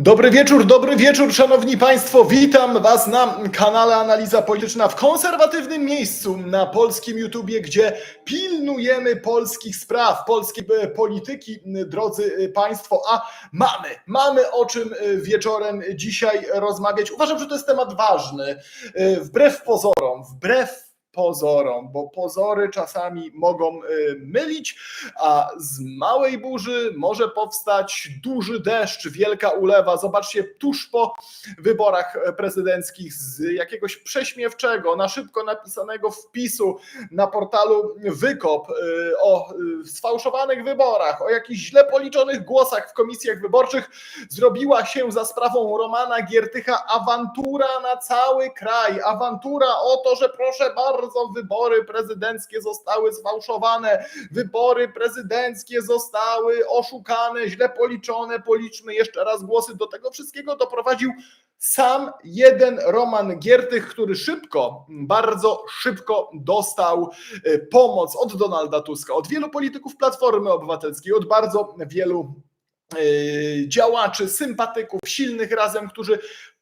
Dobry wieczór, dobry wieczór, szanowni państwo. Witam was na kanale Analiza Polityczna w konserwatywnym miejscu na polskim YouTubie, gdzie pilnujemy polskich spraw, polskiej e, polityki, drodzy e, państwo. A mamy, mamy o czym e, wieczorem dzisiaj rozmawiać. Uważam, że to jest temat ważny. Wbrew pozorom, wbrew pozorom, bo pozory czasami mogą e, mylić, a z małej burzy może powstać duży deszcz, wielka ulewa. Zobaczcie, tuż po wyborach prezydenckich z jakiegoś prześmiewczego, na szybko napisanego wpisu na portalu Wykop y, o y, sfałszowanych wyborach, o jakichś źle policzonych głosach w komisjach wyborczych, zrobiła się za sprawą Romana Giertycha awantura na cały kraj. Awantura o to, że proszę bardzo, wybory prezydenckie zostały sfałszowane, wybory prezydenckie zostały oszukane, źle policzone. Policzmy jeszcze raz głosy. Do tego wszystkiego doprowadził sam jeden Roman Giertych, który szybko, bardzo szybko dostał e, pomoc od Donalda Tuska, od wielu polityków Platformy Obywatelskiej, od bardzo wielu e, działaczy, sympatyków, silnych razem, którzy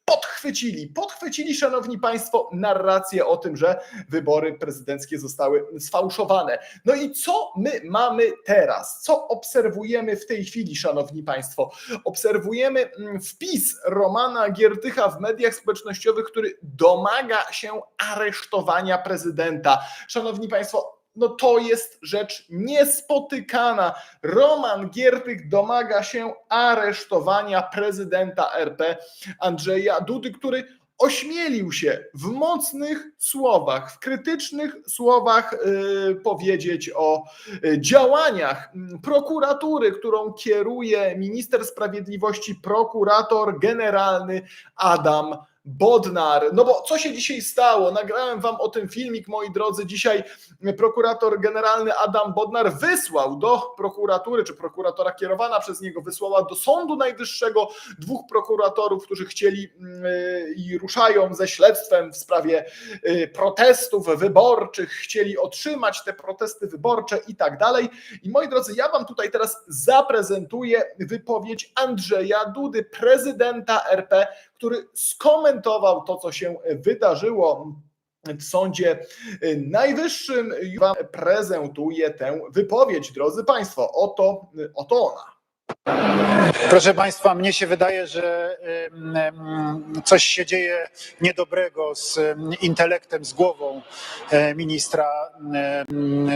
podchwycili, podchwycili, szanowni państwo, narrację o tym, że wybory prezydenckie zostały sfałszowane. No i co my mamy teraz? Co obserwujemy w tej chwili, szanowni państwo? Obserwujemy mm, wpis Romana Giertycha w mediach społecznościowych, który domaga się aresztowania prezydenta. Szanowni państwo, no to jest rzecz niespotykana. Roman Giertych domaga się aresztowania prezydenta RP Andrzeja Dudy, który ośmielił się w mocnych słowach, w krytycznych słowach yy, powiedzieć o y, działaniach mm, prokuratury, którą kieruje minister sprawiedliwości, prokurator generalny Adam Bodnar. No bo co się dzisiaj stało? Nagrałem wam o tym filmik, moi drodzy. Dzisiaj prokurator generalny Adam Bodnar wysłał do prokuratury, czy prokuratora kierowana przez niego wysłała do Sądu Najwyższego dwóch prokuratorów, którzy chcieli yy, i ruszają ze śledztwem w sprawie yy, protestów wyborczych, chcieli otrzymać te protesty wyborcze i tak dalej. I moi drodzy, ja wam tutaj teraz zaprezentuję wypowiedź Andrzeja Dudy, prezydenta RP, który skomentował to, co się wydarzyło w Sądzie Najwyższym. Wam prezentuję tę wypowiedź, drodzy Państwo. Oto, oto ona. Proszę Państwa, mnie się wydaje, że coś się dzieje niedobrego z em, intelektem, z głową e, ministra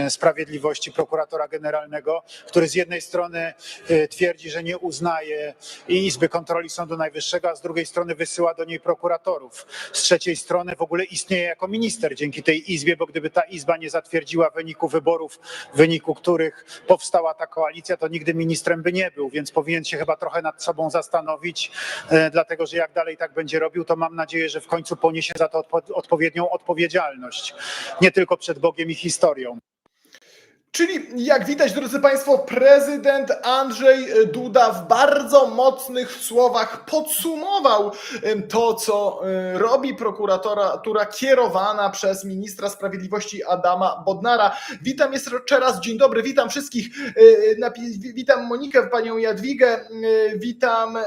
sprawiedliwości, prokuratora generalnego, który z jednej strony e, twierdzi, że nie uznaje Izby Kontroli Sądu Najwyższego, a z drugiej strony wysyła do niej prokuratorów. Z trzeciej strony w ogóle istnieje jako minister dzięki tej Izbie, bo gdyby ta Izba nie zatwierdziła wyniku wyborów, w wyniku których powstała ta koalicja, to nigdy ministrem by nie był, więc powinien się chyba trochę nad sobą zastanowić, e, dlatego że jak dalej tak będzie robił, to mam nadzieję, że w końcu poniesie za to odpo- odpowiednią odpowiedzialność, nie tylko przed Bogiem i historią. Czyli jak widać, drodzy Państwo, prezydent Andrzej Duda w bardzo mocnych słowach podsumował to, co robi prokuratura kierowana przez ministra sprawiedliwości Adama Bodnara. Witam jeszcze raz, dzień dobry, witam wszystkich. Witam Monikę, panią Jadwigę, witam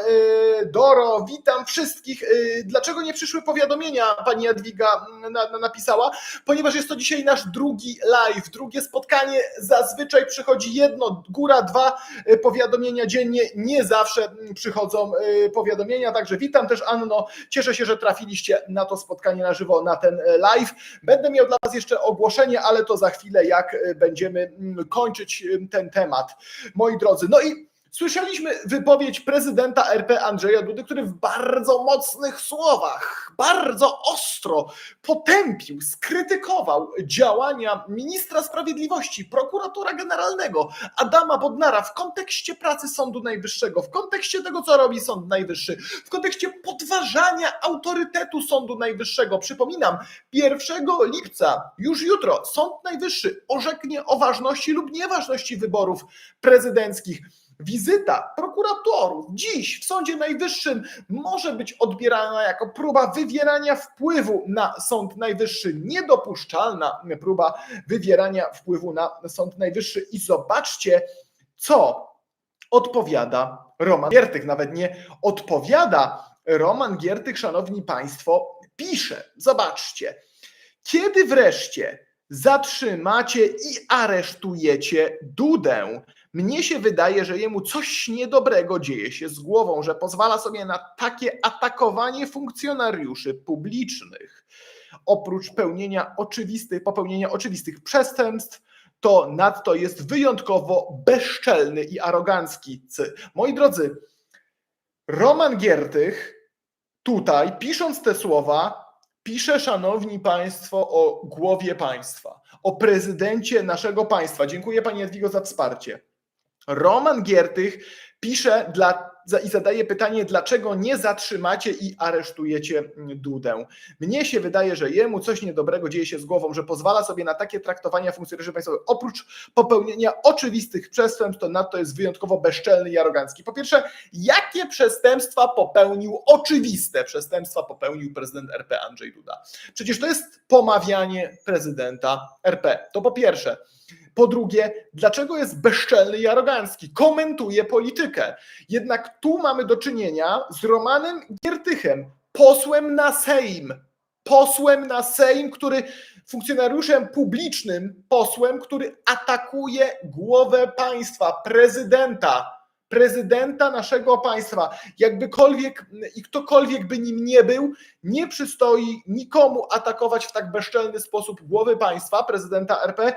Doro, witam wszystkich. E, Dlaczego nie przyszły powiadomienia, pani Jadwiga na- na- napisała? Ponieważ jest to dzisiaj nasz drugi live, drugie spotkanie zazwyczaj przychodzi jedno, góra dwa y, powiadomienia dziennie, nie zawsze mm, przychodzą y, powiadomienia, także witam też Anno, cieszę się, że trafiliście na to spotkanie na żywo, na ten y, live. Będę miał dla Was jeszcze ogłoszenie, ale to za chwilę, jak będziemy mm, kończyć ten temat, moi drodzy. No i Słyszeliśmy wypowiedź prezydenta RP Andrzeja Dudy, który w bardzo mocnych słowach, bardzo ostro potępił, skrytykował działania ministra sprawiedliwości, prokuratora generalnego Adama Bodnara w kontekście pracy Sądu Najwyższego, w kontekście tego, co robi Sąd Najwyższy, w kontekście podważania autorytetu Sądu Najwyższego. Przypominam, 1 lipca, już jutro, Sąd Najwyższy orzeknie o ważności lub nieważności wyborów prezydenckich. Wizyta prokuratorów dziś w Sądzie Najwyższym może być odbierana jako próba wywierania wpływu na Sąd Najwyższy, niedopuszczalna próba wywierania wpływu na Sąd Najwyższy. I zobaczcie, co odpowiada Roman Giertych, nawet nie odpowiada. Roman Giertych, szanowni państwo, pisze, zobaczcie, kiedy wreszcie zatrzymacie i aresztujecie Dudę? Mnie się wydaje, że jemu coś niedobrego dzieje się z głową, że pozwala sobie na takie atakowanie funkcjonariuszy publicznych. Oprócz pełnienia oczywistych, popełnienia oczywistych przestępstw, to nadto jest wyjątkowo bezczelny i arogancki. Moi drodzy, Roman Giertych tutaj, pisząc te słowa, pisze, szanowni państwo, o głowie państwa, o prezydencie naszego państwa. Dziękuję pani Jadwigo za wsparcie. Roman Giertych pisze dla, i zadaje pytanie, dlaczego nie zatrzymacie i aresztujecie Dudę. Mnie się wydaje, że jemu coś niedobrego dzieje się z głową, że pozwala sobie na takie traktowania funkcjonariuszy państwowych. Oprócz popełnienia oczywistych przestępstw, to nadto jest wyjątkowo bezczelny i arogancki. Po pierwsze, jakie przestępstwa popełnił, oczywiste przestępstwa popełnił prezydent RP Andrzej Duda? Przecież to jest pomawianie prezydenta RP. To po pierwsze. Po drugie, dlaczego jest bezczelny i arogancki? Komentuje politykę. Jednak tu mamy do czynienia z Romanem Giertychem, posłem na Sejm. Posłem na Sejm, który funkcjonariuszem publicznym, posłem, który atakuje głowę państwa, prezydenta. Prezydenta naszego państwa, jakbykolwiek i ktokolwiek by nim nie był, nie przystoi nikomu atakować w tak bezczelny sposób głowy państwa, prezydenta RP,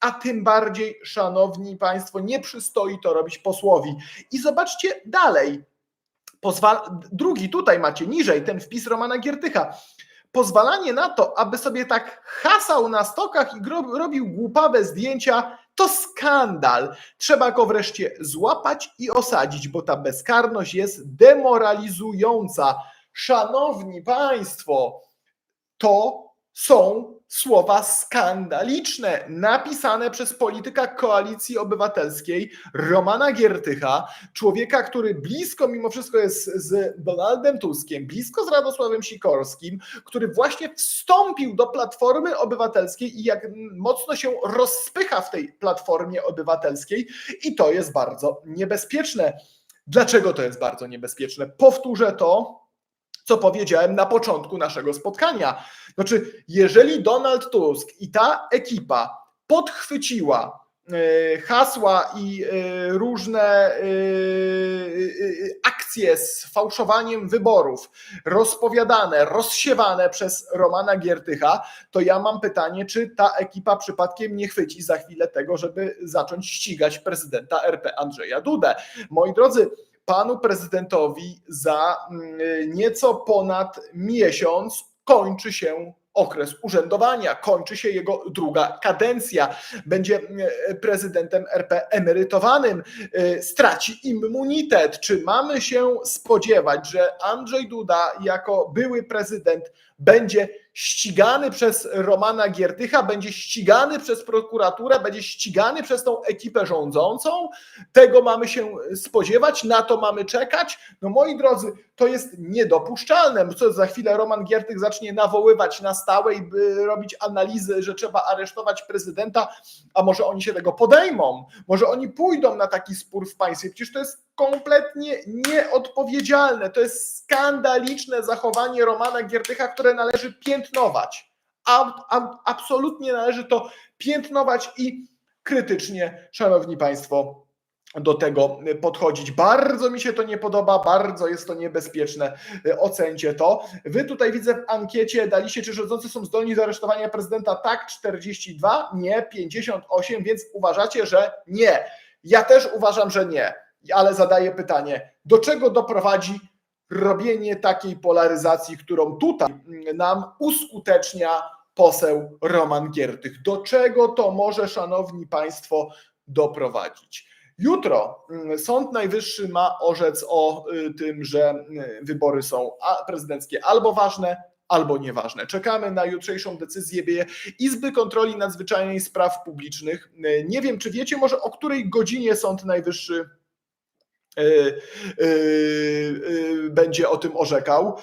a tym bardziej, szanowni państwo, nie przystoi to robić posłowi. I zobaczcie dalej. Pozwala, drugi tutaj macie niżej ten wpis Romana Giertycha. Pozwalanie na to, aby sobie tak hasał na stokach i robił głupawe zdjęcia, to skandal. Trzeba go wreszcie złapać i osadzić, bo ta bezkarność jest demoralizująca. Szanowni Państwo, to są słowa skandaliczne, napisane przez polityka koalicji obywatelskiej Romana Giertycha, człowieka, który blisko mimo wszystko jest z Donaldem Tuskiem, blisko z Radosławem Sikorskim, który właśnie wstąpił do Platformy Obywatelskiej i jak mocno się rozpycha w tej Platformie Obywatelskiej i to jest bardzo niebezpieczne. Dlaczego to jest bardzo niebezpieczne? Powtórzę to, co powiedziałem na początku naszego spotkania. Znaczy, jeżeli Donald Tusk i ta ekipa podchwyciła e, hasła i e, różne e, akcje z fałszowaniem wyborów, rozpowiadane, rozsiewane przez Romana Giertycha, to ja mam pytanie, czy ta ekipa przypadkiem nie chwyci za chwilę tego, żeby zacząć ścigać prezydenta RP Andrzeja Dudę. Moi drodzy, panu prezydentowi za nieco ponad miesiąc kończy się okres urzędowania, kończy się jego druga kadencja, będzie prezydentem RP emerytowanym, straci immunitet. Czy mamy się spodziewać, że Andrzej Duda jako były prezydent będzie ścigany przez Romana Giertycha, będzie ścigany przez prokuraturę, będzie ścigany przez tą ekipę rządzącą. Tego mamy się spodziewać, na to mamy czekać. No moi drodzy, to jest niedopuszczalne. Co za chwilę Roman Giertych zacznie nawoływać na stałe i robić analizy, że trzeba aresztować prezydenta, a może oni się tego podejmą, może oni pójdą na taki spór w państwie. Przecież to jest kompletnie nieodpowiedzialne. To jest skandaliczne zachowanie Romana Giertycha, które należy piętnować. Absolutnie należy to piętnować i krytycznie, szanowni państwo, do tego podchodzić. Bardzo mi się to nie podoba, bardzo jest to niebezpieczne. Ocencie to. Wy tutaj widzę w ankiecie daliście, czy rządzący są zdolni do aresztowania prezydenta? Tak, 42, nie, 58, więc uważacie, że nie. Ja też uważam, że nie, ale zadaję pytanie, do czego doprowadzi robienie takiej polaryzacji, którą tutaj nam uskutecznia poseł Roman Giertych. Do czego to może, szanowni państwo, doprowadzić? Jutro Sąd Najwyższy ma orzec o tym, że wybory są prezydenckie albo ważne, albo nieważne. Czekamy na jutrzejszą decyzję Izby Kontroli Nadzwyczajnej Spraw Publicznych. Nie wiem, czy wiecie może o której godzinie Sąd Najwyższy będzie o tym orzekał.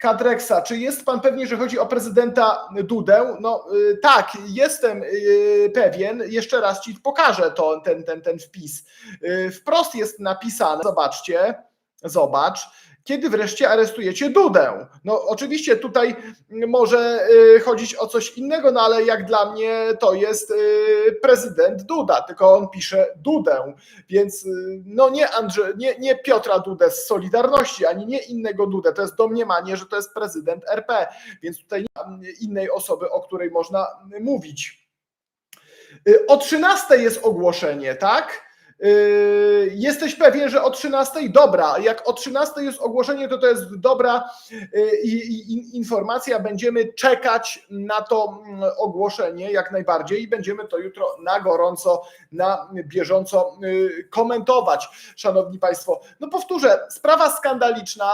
Kadreksa, czy jest pan pewny, że chodzi o prezydenta Dudę? No tak, jestem pewien. Jeszcze raz ci pokażę to, ten, ten, ten wpis. Wprost jest napisane, zobaczcie, zobacz. Kiedy wreszcie aresztujecie Dudę? No, oczywiście tutaj może y, chodzić o coś innego, no ale jak dla mnie to jest y, prezydent Duda, tylko on pisze Dudę, więc y, no nie, Andrze, nie, nie Piotra Dudę z Solidarności, ani nie innego Dudę. To jest domniemanie, że to jest prezydent RP, więc tutaj nie ma innej osoby, o której można mówić. O 13 jest ogłoszenie, tak? Yy, Jesteś pewien, że o 13? Dobra, jak o 13 jest ogłoszenie, to to jest dobra yy, informacja. Będziemy czekać na to mm, ogłoszenie jak najbardziej i będziemy to jutro na gorąco, na bieżąco yy, komentować. Szanowni Państwo, no powtórzę, sprawa skandaliczna.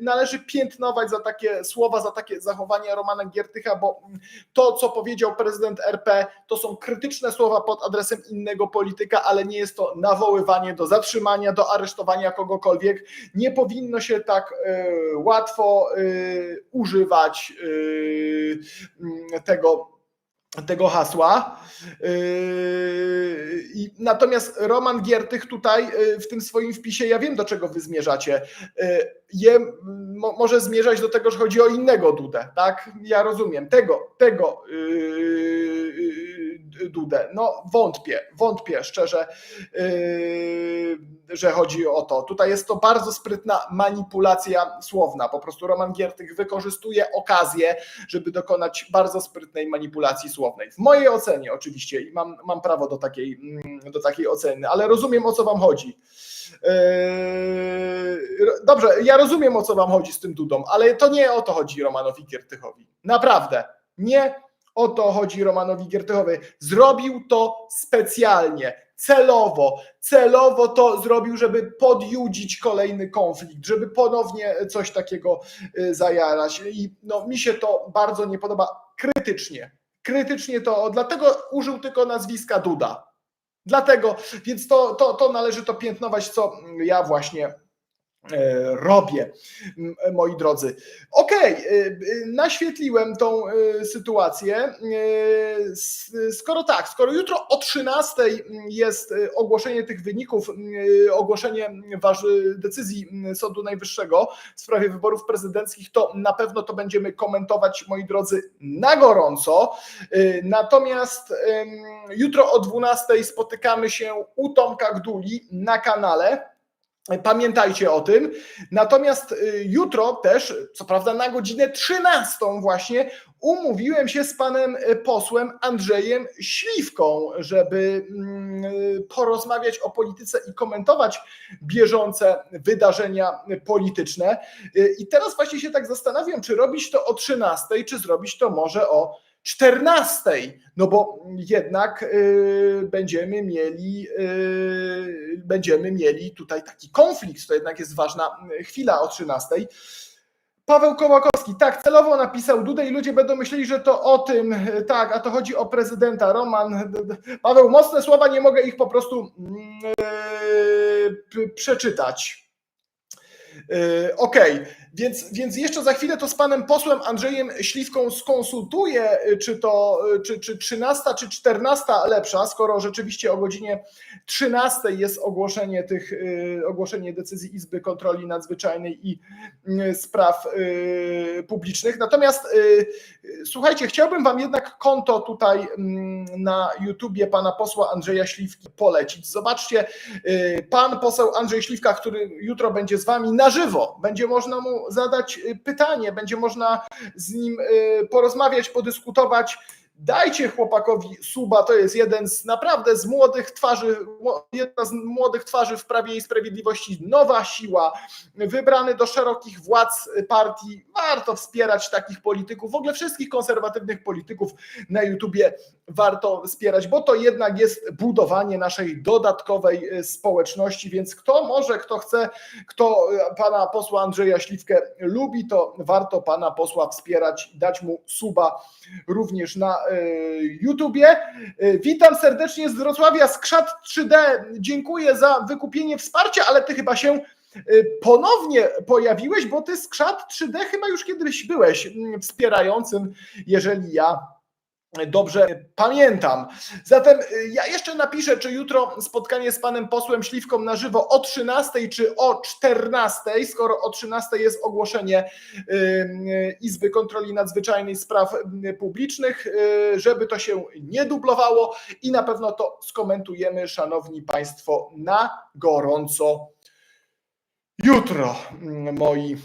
Należy piętnować za takie słowa, za takie zachowania Romana Giertycha, bo mm, to, co powiedział prezydent RP, to są krytyczne słowa pod adresem innego polityka, ale nie jest to nawoływanie do zatrzymania, do aresztowania kogokolwiek. Nie powinno się tak e, łatwo e, używać e, m, tego. Tego hasła. Natomiast Roman Giertych tutaj w tym swoim wpisie, ja wiem do czego wy zmierzacie. Je, mo, może zmierzać do tego, że chodzi o innego Dudę, tak? Ja rozumiem. Tego, tego Dudę. No wątpię, wątpię szczerze, yy, że chodzi o to. Tutaj jest to bardzo sprytna manipulacja słowna. Po prostu Roman Giertych wykorzystuje okazję, żeby dokonać bardzo sprytnej manipulacji słownej. W mojej ocenie oczywiście i mam, mam prawo do takiej, mm, do takiej oceny, ale rozumiem o co wam chodzi. Yy, Dobrze, ja rozumiem o co wam chodzi z tym Dudą, ale to nie o to chodzi Romanowi Giertychowi. Naprawdę. Nie o to chodzi Romanowi Giertychowi. Zrobił to specjalnie, celowo. Celowo to zrobił, żeby podjudzić kolejny konflikt, żeby ponownie coś takiego y, zajarać. I no, mi się to bardzo nie podoba krytycznie. Krytycznie to, dlatego użył tylko nazwiska Duda. Dlatego, więc to, to, to należy to piętnować, co ja właśnie robię, m, moi drodzy. Okej, y, y, naświetliłem tą sytuację. Skoro tak, skoro jutro o 13 jest ogłoszenie tych wyników, ogłoszenie decyzji Sądu Najwyższego w sprawie wyborów prezydenckich, to na pewno to będziemy komentować, moi drodzy, na gorąco. Natomiast jutro o 12 spotykamy się u Tomka Gduli na kanale. Pamiętajcie o tym. Natomiast y, jutro też, co prawda na godzinę 13 właśnie, umówiłem się z panem y, posłem Andrzejem Śliwką, żeby mm, y, porozmawiać o polityce i komentować bieżące wydarzenia polityczne. I teraz właśnie się tak zastanawiam, czy robić to o 13, czy zrobić to może o 14, no bo jednak y, będziemy mieli y, będziemy mieli tutaj taki konflikt, to jednak jest ważna y, chwila o 13. Paweł Kołakowski, tak, celowo napisał Dudę i ludzie będą myśleli, że to o tym, tak, a to chodzi o prezydenta. Roman, Paweł, mocne słowa, nie mogę ich po prostu mm, y, p- przeczytać. Yy, Okej, więc, więc jeszcze za chwilę to z panem posłem Andrzejem Śliwką skonsultuję, yy, czy to yy, czy, czy 13, czy 14 lepsza, skoro rzeczywiście o godzinie 13 jest ogłoszenie tych yy, ogłoszenie decyzji Izby Kontroli Nadzwyczajnej i Spraw Publicznych. Natomiast słuchajcie, chciałbym wam jednak konto tutaj mm, na YouTubie pana posła Andrzeja Śliwki polecić. Zobaczcie, pan poseł Andrzej Śliwka, który jutro będzie z wami na żywo, będzie można mu zadać y, pytanie, będzie można z nim y, porozmawiać, podyskutować. Dajcie chłopakowi suba, to jest jeden z naprawdę z młodych twarzy, jedna z młodych twarzy w Prawie i Sprawiedliwości, nowa siła, wybrany do szerokich władz partii. Warto wspierać takich polityków, w ogóle wszystkich konserwatywnych polityków na YouTubie warto wspierać, bo to jednak jest budowanie naszej dodatkowej y, społeczności, więc kto może, kto chce, kto y, pana posła Andrzeja Śliwkę lubi, to warto pana posła wspierać, dać mu suba również na y, YouTubie. Y, Witam serdecznie z Wrocławia, Skrzat 3D. Dziękuję za wykupienie wsparcia, ale ty chyba się y, ponownie pojawiłeś, bo ty skrzat 3D chyba już kiedyś byłeś mm, wspierającym, jeżeli ja dobrze pamiętam. Zatem y, ja jeszcze napiszę, czy jutro spotkanie z panem posłem Śliwką na żywo o 13 czy o 14, skoro o 13 jest ogłoszenie y, y, Izby Kontroli Nadzwyczajnej Spraw Publicznych, żeby to się nie dublowało i na pewno to skomentujemy, szanowni państwo, na gorąco jutro, mm, moi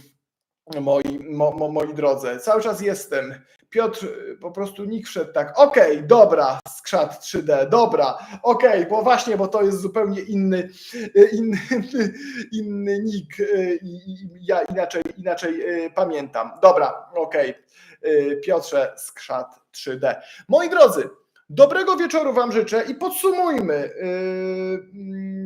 moi, mo, mo, moi drodzy. Cały czas jestem. Piotr, po prostu nikt wszedł tak. Okej, dobra, skrzat 3D, dobra, okej, bo właśnie, bo to jest zupełnie inny, inny, inny nick y, i ja inaczej, inaczej y, pamiętam. Dobra, okej. Y, Piotrze, skrzat 3D. Moi drodzy, dobrego wieczoru Wam życzę i podsumujmy. Y,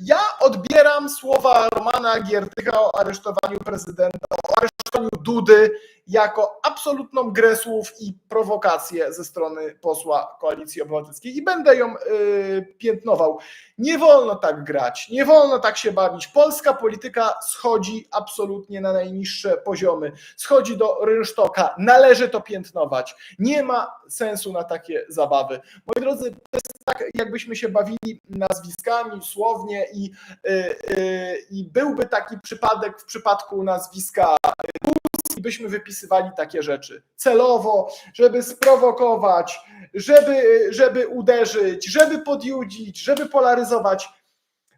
Ja odbieram słowa Romana Giertycha o aresztowaniu prezydenta, aresztowaniu Dudy jako absolutną grę słów i prowokację ze strony posła Koalicji Obywatelskiej i będę ją y, piętnował. Nie wolno tak grać, nie wolno tak się bawić. Polska polityka schodzi absolutnie na najniższe poziomy, schodzi do rynsztoka, należy to piętnować. Nie ma sensu na takie zabawy. Moi drodzy, to jest tak, jakbyśmy się bawili nazwiskami słownie i, y, y, i byłby taki przypadek w przypadku nazwiska i byśmy wypisywali takie rzeczy celowo, żeby sprowokować, żeby, żeby uderzyć, żeby podjudzić, żeby polaryzować.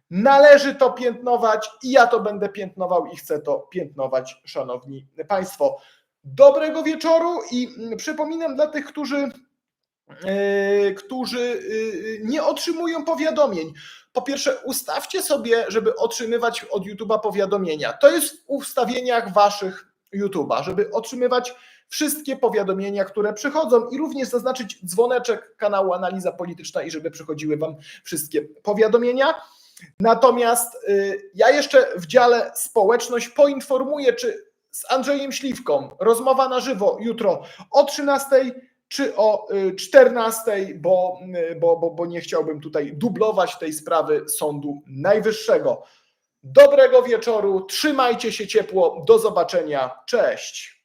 Należy to piętnować i ja to będę piętnował i chcę to piętnować, szanowni państwo. Dobrego wieczoru i przypominam dla tych, którzy, którzy yy, nie otrzymują powiadomień. Po pierwsze, ustawcie sobie, żeby otrzymywać od YouTube'a powiadomienia. To jest w ustawieniach waszych YouTube'a, żeby otrzymywać wszystkie powiadomienia, które przychodzą i również zaznaczyć dzwoneczek kanału Analiza Polityczna i żeby przychodziły Wam wszystkie powiadomienia. Natomiast y, ja jeszcze w dziale społeczność poinformuję, czy z Andrzejem Śliwką rozmowa na żywo jutro o 13 czy o y, 14, bo, y, bo, bo, bo nie chciałbym tutaj dublować tej sprawy Sądu Najwyższego. Dobrego wieczoru, trzymajcie się ciepło, do zobaczenia, cześć.